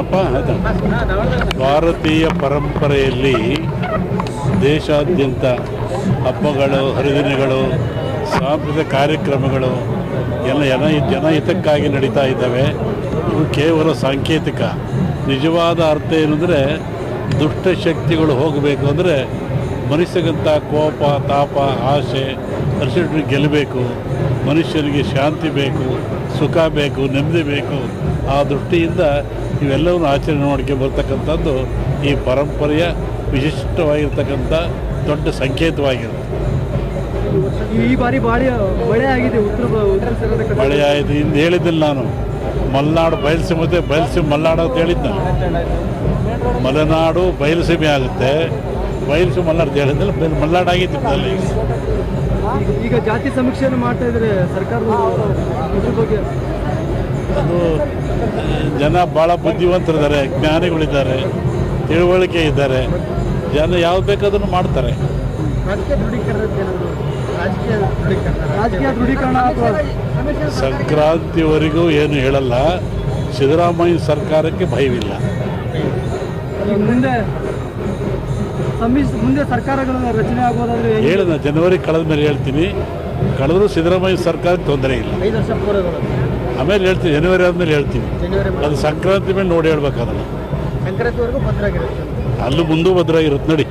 ಏನಪ್ಪ ಭಾರತೀಯ ಪರಂಪರೆಯಲ್ಲಿ ದೇಶಾದ್ಯಂತ ಹಬ್ಬಗಳು, ಹರಿದಿನಗಳು, ಸಾಂಸ್ಕೃತಿಕ ಕಾರ್ಯಕ್ರಮಗಳು ಎಲ್ಲ ಜನ ಜನಹಿತಕ್ಕಾಗಿ ನಡೀತಾ ಇದ್ದಾವೆ. ಇವು ಕೇವಲ ಸಾಂಕೇತಿಕ. ನಿಜವಾದ ಅರ್ಥ ಏನಂದರೆ ದುಷ್ಟ ಶಕ್ತಿಗಳು ಹೋಗಬೇಕು ಅಂದರೆ ಮನುಷ್ಯಗಂತ ಕೋಪ, ತಾಪ, ಆಸೆ ಪರಿಸ್ಥಿತಿ ಗೆಲ್ಲಬೇಕು. ಮನುಷ್ಯನಿಗೆ ಶಾಂತಿ ಬೇಕು, ಸುಖ ಬೇಕು, ನೆಮ್ಮದಿ ಬೇಕು. ಆ ದೃಷ್ಟಿಯಿಂದ ಇವೆಲ್ಲವನ್ನು ಆಚರಣೆ ಮಾಡಿಕೆ ಬರ್ತಕ್ಕಂಥದ್ದು ಈ ಪರಂಪರೆಯ ವಿಶಿಷ್ಟವಾಗಿರ್ತಕ್ಕಂಥ ದೊಡ್ಡ ಸಂಕೇತವಾಗಿರುತ್ತೆ. ಈ ಬಾರಿ ಬಾಳಿ ಮಳೆ ಆಗಿದೆ ಉತ್ತರ. ಮಳೆ ಆಯಿತು ಇಂದು ಹೇಳಿದ್ದಿಲ್ಲ ನಾನು. ಮಲೆನಾಡು ಬಯಲುಸೀಮೆ ಬಯಲುಸೀಮೆ ಮಲೆನಾಡು ಅಂತ ಹೇಳಿದ್ದ ನಾನು. ಮಲೆನಾಡು ಬಯಲುಸೀಮೆ ಆಗುತ್ತೆ. ಬಯಲುಸೀಮೆ ಮಲೆನಾಡು ಅಂತ ಹೇಳಿದ್ದಿಲ್ಲ ಬಯಲು ಮಲೆನಾಡು ಆಗಿತ್ತು ಅಲ್ಲಿ. ಈಗ- ಜಾತಿ ಸಮೀಕ್ಷೆಯನ್ನು ಮಾಡ್ತಾ ಇದ್ರೆ ಸರ್ಕಾರದವರು ಬಗ್ಗೆ. ಅದು ಜನ ಭಾಳ ಬುದ್ಧಿವಂತರಿದ್ದಾರೆ ಜ್ಞಾನಿಗಳಿದ್ದಾರೆ ತಿಳುವಳಿಕೆ ಇದ್ದಾರೆ. ಜನ ಯಾವ್ದು ಬೇಕಾದ್ರೂ ಮಾಡ್ತಾರೆ. ಸಂಕ್ರಾಂತಿವರೆಗೂ ಏನು ಹೇಳಲ್ಲ. ಸಿದ್ದರಾಮಯ್ಯ ಸರ್ಕಾರಕ್ಕೆ ಭಯವಿಲ್ಲ. ಹೇಳ ಮುಂದೆ ಮುಂದೆ ಸರ್ಕಾರಗಳ ರಚನೆ ಆಗೋದಾದ್ರೆ ಹೇಗೆ? ಹೇಳಿದ ಜನವರಿ ಕಳೆದ ಮೇಲೆ ಹೇಳ್ತೀನಿ. ಕಳೆದ್ರೂ ಸಿದ್ದರಾಮಯ್ಯ ಸರ್ಕಾರಕ್ಕೆ ತೊಂದರೆ ಇಲ್ಲ. ಆಮೇಲೆ ಹೇಳ್ತೀವಿ ಜನವರಿ ಆದಮೇಲೆ ಹೇಳ್ತೀವಿ ಅದು ಸಂಕ್ರಾಂತಿ ಮೇಲೆ ನೋಡಿ ಹೇಳ್ಬೇಕಾದ್ರೆ. ಸಂಕ್ರಾಂತಿವರೆಗೂ ಭದ್ರಾಗಿರುತ್ತೆ. ಅಲ್ಲೂ ಮುಂದೂ ಭದ್ರ ಆಗಿರುತ್ತೆ ನೋಡಿ